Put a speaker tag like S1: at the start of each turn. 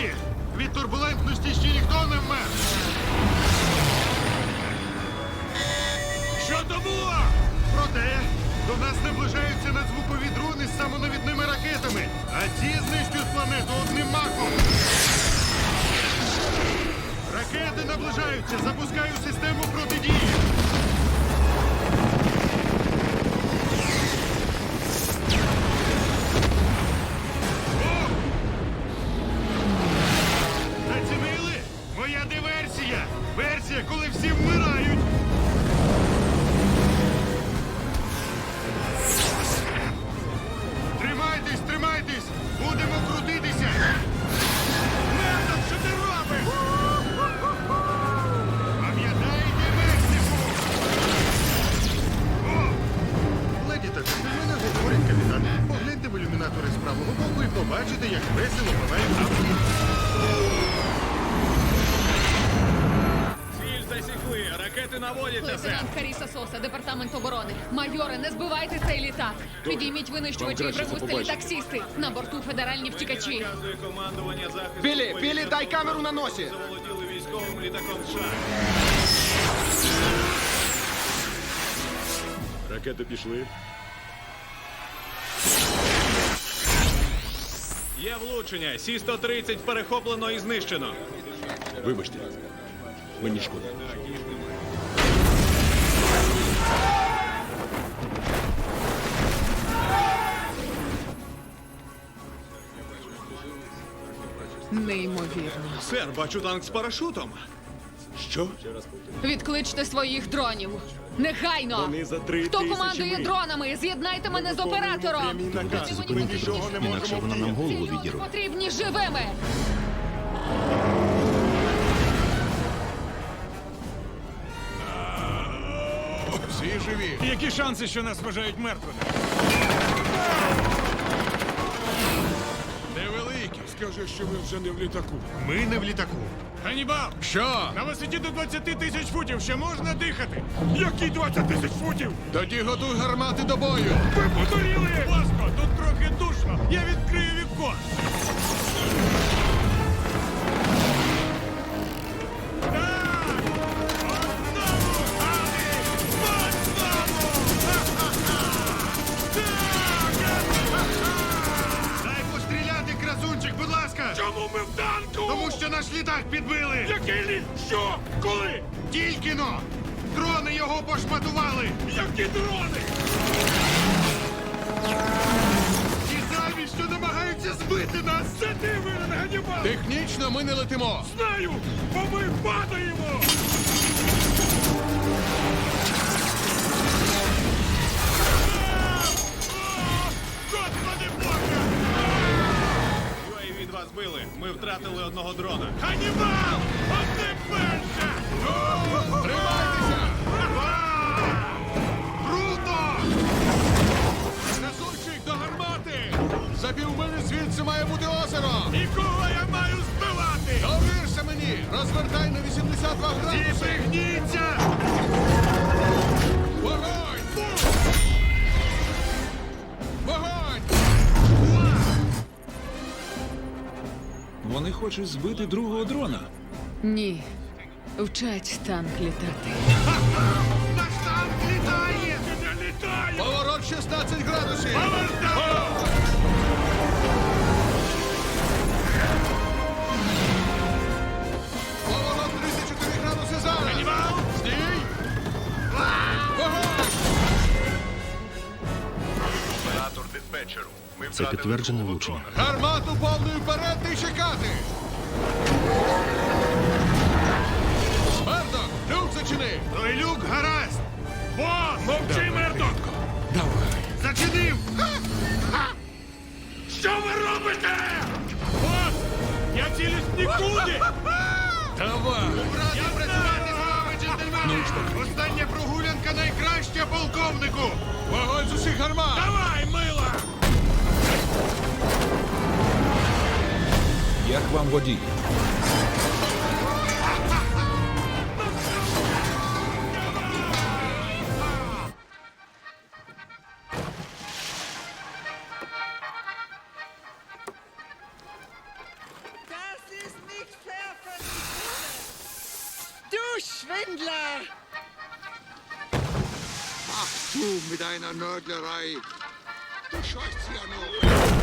S1: Мерсі! Від турбулентності ще ніхто не вмер! Що то було? Проте до нас наближаються надзвукові дрони з самонавідними ракетами, а ці знищують планету одним махом. Ракети наближаються, запускаю систему протидії. Побачите, як весело палають автомобілі.
S2: Ціль засікли, ракети наводяться.
S3: Лейтенант Каріса Соса, департамент оборони. Майоре, не збивайте цей літак. Підійміть винищувачі і припустили таксісти. На борту федеральні втікачі.
S2: Наказує командування захисту.
S4: Білі. Білі, дай камеру на носі!
S2: Заволоділи військовим літаком США.
S5: Ракети пішли.
S2: Є влучення. Сі-130 перехоплено і знищено.
S5: Вибачте. Мені шкода.
S3: Неймовірно.
S2: Сер, бачу танк з парашутом.
S5: Що?
S3: Відкличте своїх дронів. Негайно!
S5: Вони за три
S3: Хто
S5: тисячі
S3: командує
S5: миль.
S3: дронами? З'єднайте мене з оператором!
S5: прямі накази. Ми нічого не
S6: Інакше вона нам
S3: Ці
S6: голову
S3: люди
S6: відірве.
S3: потрібні живими!
S1: Всі живі.
S2: Які шанси, що нас вважають мертвими?
S5: Скажи, що ми вже не в літаку.
S1: Ми не в літаку.
S2: Ганібал!
S1: Що?
S2: На висоті до 20 тисяч футів ще можна дихати? Які 20 тисяч футів?
S1: Тоді готуй гармати до бою.
S2: Ви подуріли! Васко, тут трохи душно. Я відкрию вікно.
S1: Будь ласка.
S2: Чому ми в танку?
S1: Тому що наш літак підбили.
S2: Який літ? Що? Коли?
S1: Тільки но. Дрони його пошматували.
S2: Які дрони?
S1: І самі, намагаються збити нас.
S2: Це ти винен, Ганібал!
S1: Технічно ми не летимо.
S2: Знаю, бо ми падаємо! Втратили одного дрона. Ганібал! Одне перше!
S1: Тримайтеся! Круто! Красунчик, до гармати! За півмилі звідси має бути озеро!
S2: І кого я маю збивати?
S1: Довірся мені! Розвертай на 82 градуси! Вогонь!
S6: Хочуть збити другого дрона.
S3: Ні. Вчать танк літати.
S1: Наш танк літає!
S2: Я літаю!
S1: Поворот 16 градусів!
S2: Повертаю!
S1: Поворот 34 градуси зараз! Стій! Вогонь!
S7: Оператор диспетчеру.
S6: Це
S7: втратили
S6: підтверджене влучення.
S1: Гармату повною вперед і чекати! Мердок, люк зачини! Той люк гаразд!
S2: Бос! Мовчи, Мердок!
S1: Зачинив!
S2: Що ви робите? Бос! Я цілюсь нікуди!
S1: Давай! Раді працювати з вами, джентльмени! Остання прогулянка найкраща, полковнику! Вогонь з усіх гармат!
S2: Давай, мила!
S6: як вам водій.
S3: Schwindler!
S1: Ach du mit deiner Nördlerei! Du scheust sie ja nur!